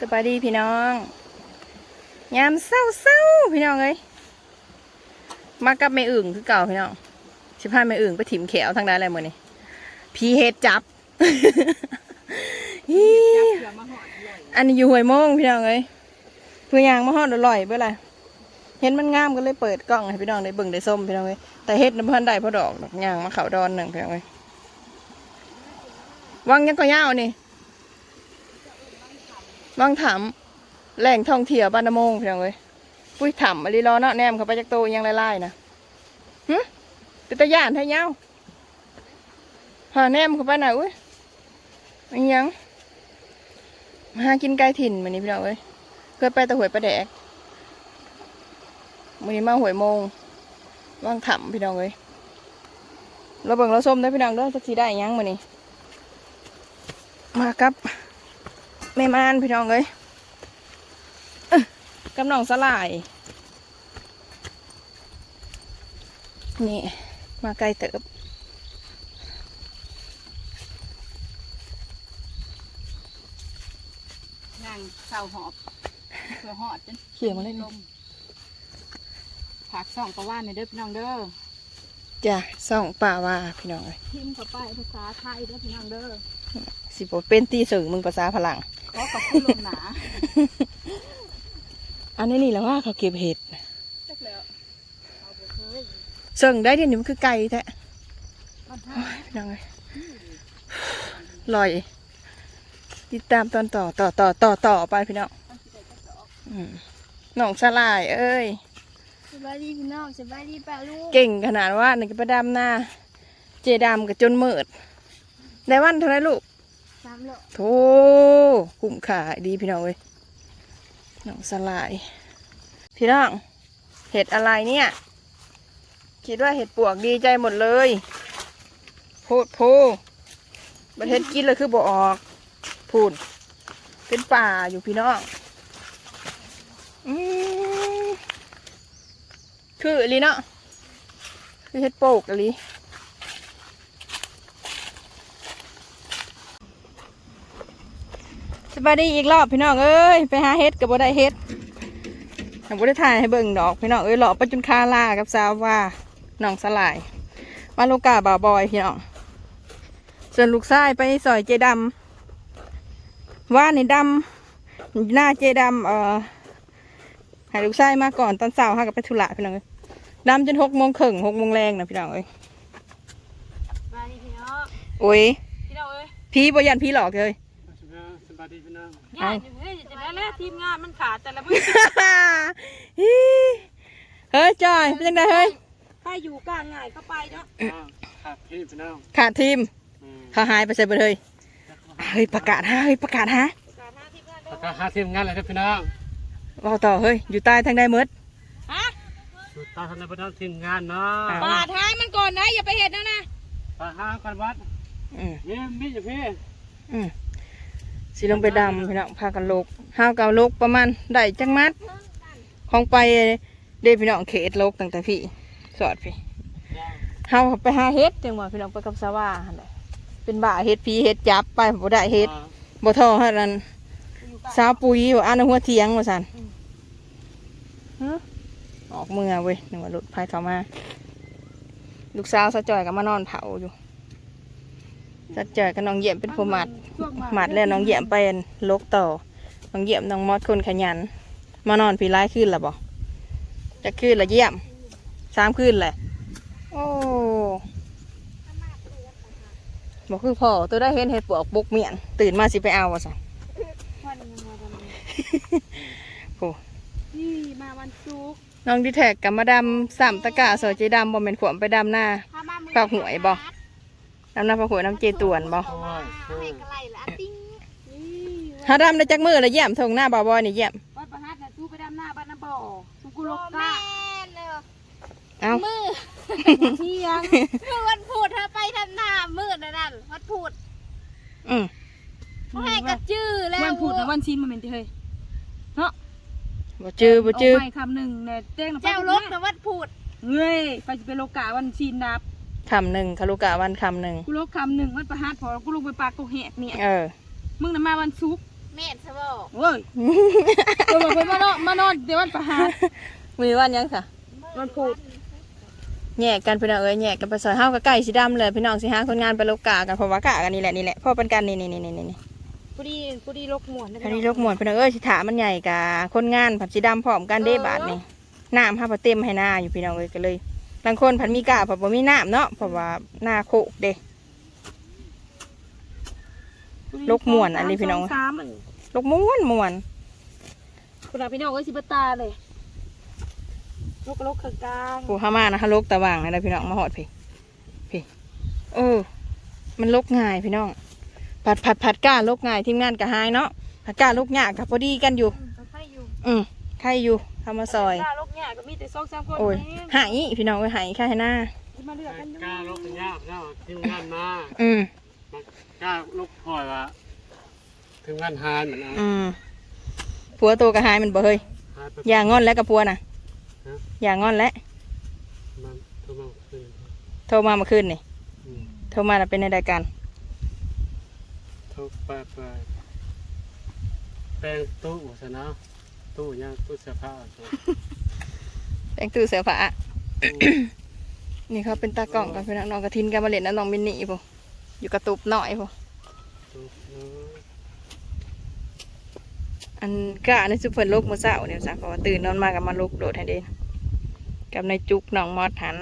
สบายดีพี่น้องยามเศร้าเศร้าพี่น้องเอ้ยมากับแม่อึ่งคือเก่าพี่น้องสิพาแม่อึ่งไปถิ่มแขวทางใดอะไรมือนี่พีเฮ็ดจับฮีอันนี้อยู่หวยโมงพี่น้องเอ้ยเพื่อยางมาฮอดอร่อยเบื่อไรเห็นมันงามก็เลยเปิดกล้องให้พี่น้องได้เบิ่งได้ส้มพี่น้องเอ้ยแต่เฮ็ดน้ำพันได้พอดอกดอกยางมาเขาดอนหนึ่งพี่น้องเอ้ยวังยังก็ยาวนี่ บางถามแหล่งท่องเที่ยวบ้านนโมงเพียงเลยปุ้ยถามอลีรอเนาะแนมเขาไปจากโตยังไล่ๆนะหึเป็นตะย่านให้เงาหาแนมเขาไปไหนอุ้ยอันยังมาหากินไก่ถิ่นมันนี้พี่น้องเอ้ยเคยไปตะหวยปลาแดกมันนี้มาหวยโมงว่างถามพี่น้องเอ้ยเราเบิ่งเราส้มได้พี่น้องเด้อจะสีได้ยังมันนี้มาครับ แม่มานพี่น้องเอ้ยเอ้อกำนองสลาย นี่ มาไกลเติบนั่งเศร้าหอบเพื่อหอดจนเขี่ยมาเล่นลมผักส่องประว่านในเด้อพี่น้องเด้อจ้ะส่องป่าว่าพี่น้องเอ้ยพิมพ์เข้าไปภาษาไทยเด้อพี่น้องเด้อสิบเป็นตีสึงมึงภาษาพลัง ขอกับผู้ลมหนาอันนี้นี่แหละว่าเขาเก็บเห็ดจักแล้วเอาไปเคยสึงได้เดี๋ยวนี้มันคือไก่แท้บ้านท่าพี่น้องเอ้ยลอย ติดตามตอนต่อต่อต่อต่อต่อไปพี่น้องต้องสิได้จักดอกอืมน้องสลาย เอ้ย สบายดีพี่น้องสบายดีป้าลูกเก่งขนาดว่าหนึ่งประดำหน้า เจดำกับจนเมิดได้วันเท่าไหรลูก สามโลโธ่คุ้มค่าดีพี่น้องเว้ยน้องสลาย พี่น้อง เห็ดอะไรเนี่ย คิดว่าเห็ดปวกดีใจหมดเลย โพดโพบันเห็ดกินเลยคือบ่ออกพูนเป็นป่าอยู่พี่น้องอืมคืออหลีเนาะคือเห็ดโปกอหลี สบายดีอีกรอบพี่น้องเอ้ยไปหาเฮ็ดกับบ่ได้เฮ็ดทางบ่ได้ถ่ายให้เบิ่งดอกพี่น้องเอ้ยหล่อไปจนคาลากับสาวว่าน้องสลายมาลูกกาบ่าวบอยพี่น้องส่วนลูกชายไปซอยเจดำว่านี่ดำหน้าเจดำเอ่อให้ลูกชายมาก่อนตอนเช้าฮะกับไปธุระพี่น้องเอ้ยดำจนหกโมงครึ่งหกโมงแรงนะพี่น้องเอ้ยสบายดีพี่น้องโอ้ยพี่น้องเอ้ยพี่บ่ยันพี่หลอกเลย สบายดีพี่น้องย่าอยู่เฮ้ยจะได้แล้วทีมงานมันขาดแต่ละมื้อเฮ้ยจอยเป็นยังไงเฮ้ยไปอยู่กลางง่ายเข้าไปเนาะอ้าวครับพี่พี่น้องขาดทีมอืมเขาหายไปใส่ไปเลยเฮ้ยประกาศฮะเฮ้ยประกาศฮะการหน้าทีมงานเด้แล้วอก็หาทีมงานเลยครับพี่น้องบอกต่อเฮ้ยอยู่ใต้ทางใดมืดฮะสุดตาทางในพี่น้องทีมงานเนาะอ่าปาดทางมันก่อนนะอย่าไปเห็นนะนะปาห้ากันวัดอืมมีมีอยู่พี่อืม สีลงไปดำพี่น้องพากันลกห้าวเก่าลกประมาณได้จังมัดของไปเดพี่น้องเขตลกตั้งแต่พี่สอดพี่ห้าวไปหาเฮ็ดจังหวะพี่น้องไปกับสว่าหั่นแหละเป็นบ่าเฮ็ดพีเฮ็ดจับไปบ่ได้เฮ็ดบ่ท่อให้นั้นสาวปุ๋ยว่าอันหัวเทียงว่าซั่นฮะออกเมือเว้ยนึกว่ารถพายเข้ามา ลูกสาวสะจอยก็มานอนเผาอยู่ สะจอยกับน้องเยี่ยมเป็นผู้หมัดหมัดแล้วน้องเยี่ยมเป็นลกต่อน้องเยี่ยมน้องมอดคนขยัน มานอนพี่ร้ายขึ้นละบ่จะขึ้นละเยี่ยมสามขึ้นแหละโอ้บอกคือพ่อตัวได้เห็นเห็ดปวกบุกเมียน ตื่นมาสิไปเอาวะสันวันยังมาวันนี้โอ้นี่มาวันศุกร์น้องดิแท็กกับมาดำสามตะกร้าสอยเจดำบ่เป็นขวมไปดำหน้าพามามือฝากหวยบ่ ดำหน้าฝากหวยน้ำเจตวนบ่โอ้ยให้กระไรละติ้งนี่ถ้าดำได้จักมือละเยี่ยมทงหน้าบ่าวบอยนี่เยี่ยมวัดประหัตน่ะสู้ไปดำหน้าบ้านน้ำบ่อสู้กูลกแม่กะเนอะเอ้ามือเที่ยงมือวันพูดเธอไปทำหน้ามืดนะนั่นวันพูดอืมเขาให้กระจื้อแล้ววันพุธนะวันชินมาเป็นที่เฮ้ยเนาะบ่จื้อบ่จื้อเาไปคำหนึ่งเนี่ยเจ้งเจ้าลกนะวันพูดเงยไปจะเป็นโลกาวันชินดับ คำหนึ่งคารุกะวันคำหนึ่งกูลกคำหนึ่งวันประหัตพอกูลงไปปากกูแหกเนี่ย เออ มึงน่ะมาวันศุกร์แม่ซะบ่โอ้ยตัวมาเพิ่นมานอนมานอนเดี๋ยวมันประหารมีวันยังค่ะ มันพูด แยกกันพี่น้องเอ้ยแยกกันไปซอยเฮากับไก่สีดำเลยพี่น้องสิหาคนงานไปลกกากันเพราะว่ากากันนี่แหละนี่แหละพ่อเป็นกันนี่นี่นี่นี่นี่ผู้ดีผู้ดีลกหมวนนะคันนี้ลกหมวนพี่น้องเอ้ยสิถามันใหญ่กะคนงานผัดสีดำพร้อมกันเด้บาทนี่น้ำห้าผัดเต็มให้หน้าอยู่พี่น้องเอ้ยก็เลย บางคนผัดมีกาผัดบ่มีน้ำเนาะเพราะว่าหน้าโคกเด้ ลกหม่วนอันนี้พี่น้องสามอันลกม้วนม้วนคุณอาพี่น้องเอ้ยสิบตาเลยลกลกกลางผู้เข้ามานะฮะลกตะว่างนะพี่น้องมาหอดพี่พี่เออ มันลกง่ายพี่น้อง ผัดผัดผัดก้าลกง่ายทีมงานกะหายเนาะผัดก้าลกยากกับพอดีกันอยู่ๆใครอยู่อืมใครอยู่ทำมาซอยกล้าล กเนี่ยก็มีแต่สองสามคนโอ้ยแม่หายพี่น้องเอ้ยหายแค่ให้หน้าที่มาเลือกกันอยู่กล้าลกเป็นยากเนาะทีมงานมาอืมกล้าลกพลอยว่าทีมงานหานเหมือนเอาอืมผัวตัวกระหายมันบ่เฮ้ยหานไปอย่างอนแล้วกับผัวน่ะฮะอย่างอนแล้วมันตัวมันขึ้นโทรมาเมื่อคืนนี่อืมโทรมาแล้วเป็นในรายการทุกไปไปแปลงตู้ซะเนาะตู้เนี่ยตู้เสื้อผ้าตัว แต่งตู้เสื้อผ้าตู้นี่เขาเป็นตากล้องกันพี่น้องน้องกระทินกันมาเล่นนะน้องมินนี่พวกอยู่กระตุบหน่อยพวกตู้เอออันกะในสุเพิ่นลกมื้อเช้าเนี่ยจ้ะเพราะว่าตื่นนอนมากับมาลุกโดดให้เด่นกับในจุกน้องมอดหัน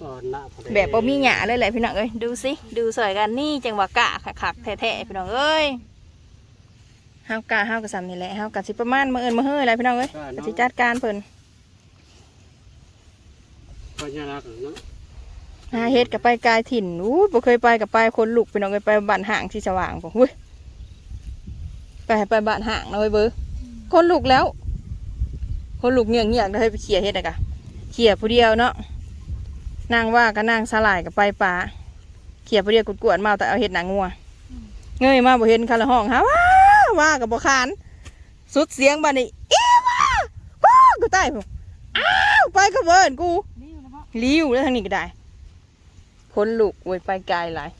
ตอนหน้าพอดีแบบบ่มีหยาเลยแหละพี่น้องเอ้ยดูสิดูสวยกันนี่จังหวะกะคักๆแท้ๆพี่น้องเอ้ย เฮากะเฮากะซ้ำนี่แหละเฮากะสิประมาณมื้อเอิ้นมื้อเฮ้ยอะไรพี่น้องเอ้ยก็สิจัดการเพิ่นก็ยากเนาะหาเฮ็ดกับไปกายถิ่นอู้บ่เคยไปกับไปคนลุกพี่น้องเอ้ยไปบ้านห่างที่สว่างพุ่นอุ้ยไปให้ไปบ้านห่างนะเว้ยเบ้อคนลุกแล้ว คนลุกเงียงเงียงๆได้ไปเขี่ยเฮ็ดอะกะเขี่ยผู้เดียวเนาะนางว่าก็นางสลายกับไปป่าเขี่ยผู้เดียวกุดกวนๆมาเอาแต่เอาเฮ็ดหนังงัว เงยมาบ่เห็นคาละห้องหาว่า ว่ากับบ่คานสุดเสียงบัดนี้อีว่าว้ากูตายพุ่นอ้าวไปก็เบิ่นกูนี่นะพ่อลิ้วแล้วทางนี้ก็ได้คนลุกโวยไปไกลหลาย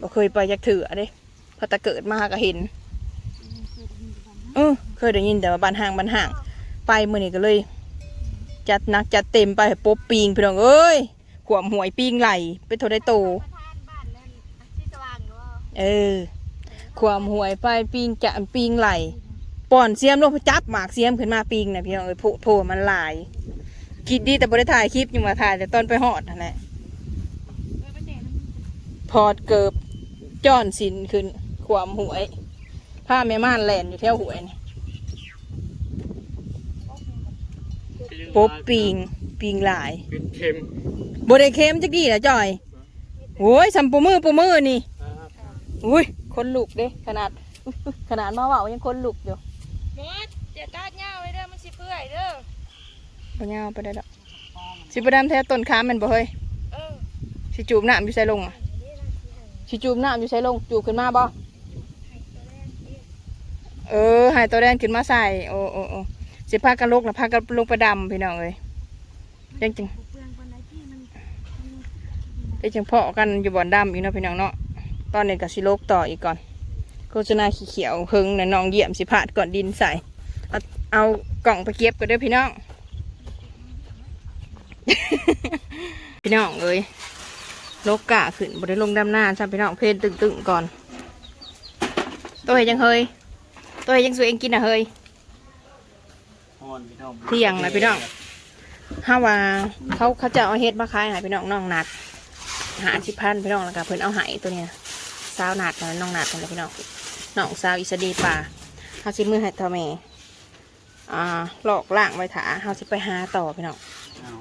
บ่เคยไปจากเถื่อเด้พอตะเกิดมาก็เห็นเออเคยได้ยินแต่ว่าบ้านห่างบ้านห่าง ไปมื้อนี้ก็เลย จัดหนักจัดเต็มไปให้ปบปิงพี่น้องเอ้ยขวมหวยปิงไหลไปโทรได้โต้เออ ความหวยไปปิงจะปิงไหลป่อนเสียมลงไปจับหมากเสียมขึ้นมาปิงนะพี่น้องเอ้ยโผโผมันหลายคิดดีแต่บ่ได้ถ่ายคลิปยังมาถ่ายแต่ตอนไปหอดนั่นแหละเออไปเตะน้ำพอดเกิบจ้อนสินขึ้นความหวยผ้าแม่ม่านแลนอยู่แถวหวยนี่ปบปิงปิงหลายเป็นเค็มบ่ได้เค็มจักดีละจอยโอ้ยสัมปูมือปูมือนี่ครับอุ้ย คนลุกเด้ขนาด ขนาดมาเว่ายังคนลุกอยู่หมดเดี๋ยวกาดเหงาไว้เด้อมันสิเปื่อยเด้อบ่ยาวไปได้ดอกสิบ่ดำแท้ต้นค้าแมันบ่เฮ้ยเออสิจูบน้ำอยู่ใส่ลงอะสิจูบน้ำอยู่ใส่ลงจูบขึ้นมาบ่เออใหายตัวแดนขึ้นมาใส่โอ้โอ้โอ้สิพากันลกนะพากันลงไปดำพี่น้องเอ้ยจังจังเปลืองคนไหนที่มันได้จังเพาะกันอยู่บ่อนดำอีกเนาะพี่น้องเนาะ ตอนนี้ก็สิโลกต่ออีกก่อนโฆษณาขี้เขียวหึงนะน้องเยี่ยมสิพาดก่อนดินใส่เอาเอากล่องไปเก็บกันด้พี่น้อง พี่น้องเอ้ยโลกกะขึ้นบได้ลงดำหน้าใช่พี่น้องเพลนตึงๆก่อน ตัวเห็นยังเฮยตัวเห็นยังสวยเองกินอะเฮยอ่อนพี่น้องเที่ยงนะพี่น้องห้าว่าเขาเขาจะเอาเฮ็ดมาขายให้พี่น้องน้องนัดหาสิพันพี่น้องแล้วก็เพิ่นเอาหายตัวเนี้ย สาวนัดนะน้องนัดนั่นแหละพี่น้องน้องสาวอิสดีป่าเฮาสิมือให้ทอแม่อ่าหลอกล่างไว้ถาเฮาสิไปหาต่อพี่น้องเอา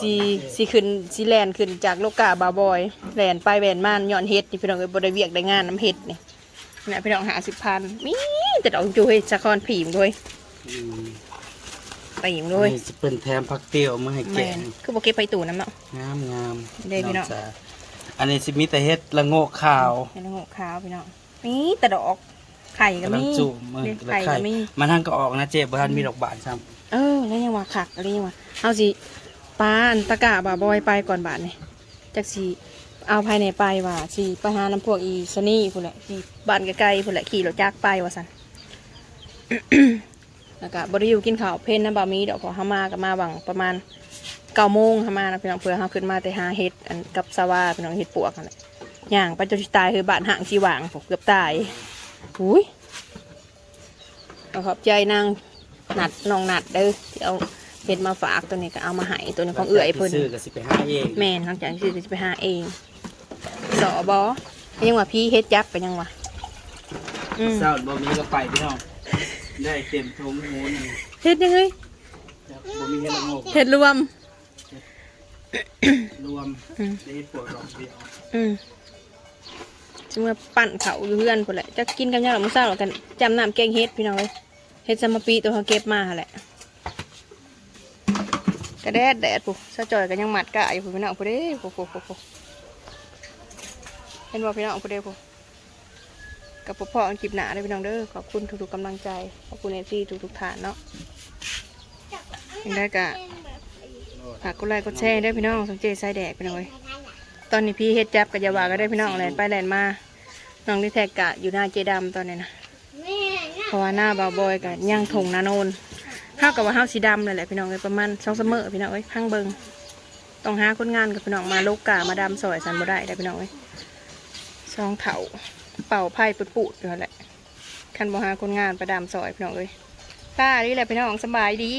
สีสีขึ้นสีแลนขึ้นจากโลกาบาบอยแลนไปแลนมานย้อนเฮ็ดนี่พี่น้องเอ้ยบ่ได้เวียกได้งานน้ำเฮ็ดนี่เนี่ยพี่น้องหาสิพันมีแต่ดอกจุ้ยสะคอนผีมด้วยอืมผีมด้วยนี่จะเป็นแถมผักเตี้ยวมาให้แมแกงนคือบ่เก็บไปตู่น้ำเนาะงามงามได้พี่น้องจ๋า อันนี้สิมีแต่เฮ็ดละโงกขาวเป็นหกขาวพี่น้องมีแต่ดอกไข่ก็กำลัมีงจุ่มมือเด็ดและไข่ไข่ก็มีมันทั้งก็ออกนะเจ็บบ่ทันมีดอกบานซ้เออแล้วยังว่าขักอะไรยังว่าเอาสิป้าอันตะกะบาบอยไปก่อนบาทนี่จักสีเอาภายในไปว่าสิไปหาน้ำพวกอีสนี่พุ่นแหละที่บ้านใกล้ๆพุ่นแหละขี่รถจักรไปว่าสัน แล้วก็บริยูกินข้าวเพนน้ำบะหมี่ดอกพอห้ามาก็มาบังประมาณ เก้าโมงห้ามานะพี่น้องเพื่อห้าขึ้นมาแต่หาเห็ดอันกับสวาพี่น้องเห็ดปวกนั่นแหละย่างไปจนสิตายคือบ้านห่างชีหวางผมเกือบตายหุยเอาขอบใจนางหนัดน้องหนัดเด้อที่เอาเห็ดมาฝากตัวนี้ก็เอามาให้ตัวนี้ของเอื่อยเพิ่นซื้อก็สิไปหาเองแม่นหลังจากที่จะไปหาเองสอบอยังว่าพี่เฮ็ดจักไปยังวะอืมเศร้าบ่มีก็ไปพี่น้องได้เต็มทุงหมูนี่เฮ็ดยังไงจักบ่มีเฮ็ดละโงกเฮ็ดรวม รวมอืมได้เฮ็ดปวดดอกเดียวอืมจะมาปั่นเขาอยู่เพื่อนพุ่นแหละจะกินกันยังหรอมื้อเช้าหรอกันจำน้ำแกงเฮ็ดพี่น้องเอ้ยเฮ็ดสมปีตัวเขาเก็บมาหั่นแหละกระแดดแดดปุ๊ซะจอยกันยังหมัดกะอยู่พุ่นพี่น้องพุ่นเด้ปุ๊ปุ๊ปุ๊ปุ๊เห็นบ่พี่น้องพุ่นเด้ปุ๊กับพ่ออันคลิปหนาเด้อพี่น้องเด้อขอบคุณทุกๆกำลังใจขอบคุณเอซี่ทุกๆฐานเนาะยังได้กะ ฝากกดไลค์กดแชร์ด้พี่น้องสังเกตสายแดดพี่น้องเอ้ยตอนนี้พี่เฮ็ดจับกับยาวาก็ได้พี่น้องแลนไปแลนมาน้องที่แท็กกะอยู่หน้าเจดำตอนนี้นะเพราะว่าหน้าบาบอยกับย่างถงนาโนนห้ากับว่าห้าสีดำเลยแหละพี่น้องเลยประมาณสองเสมอพี่น้องเอ้ยพังเบิงต้องหาคนงานกับพี่น้องมาลูกกามาดำซอยสันบ่ได้ได้พี่น้องเอ้ยสองเถาเป่าไพ่ปุดปุดอยู่แหละคันบ่หาคนงานประดำซอยพี่น้องเอ้ยตาดีแหละพี่น้องสบายดี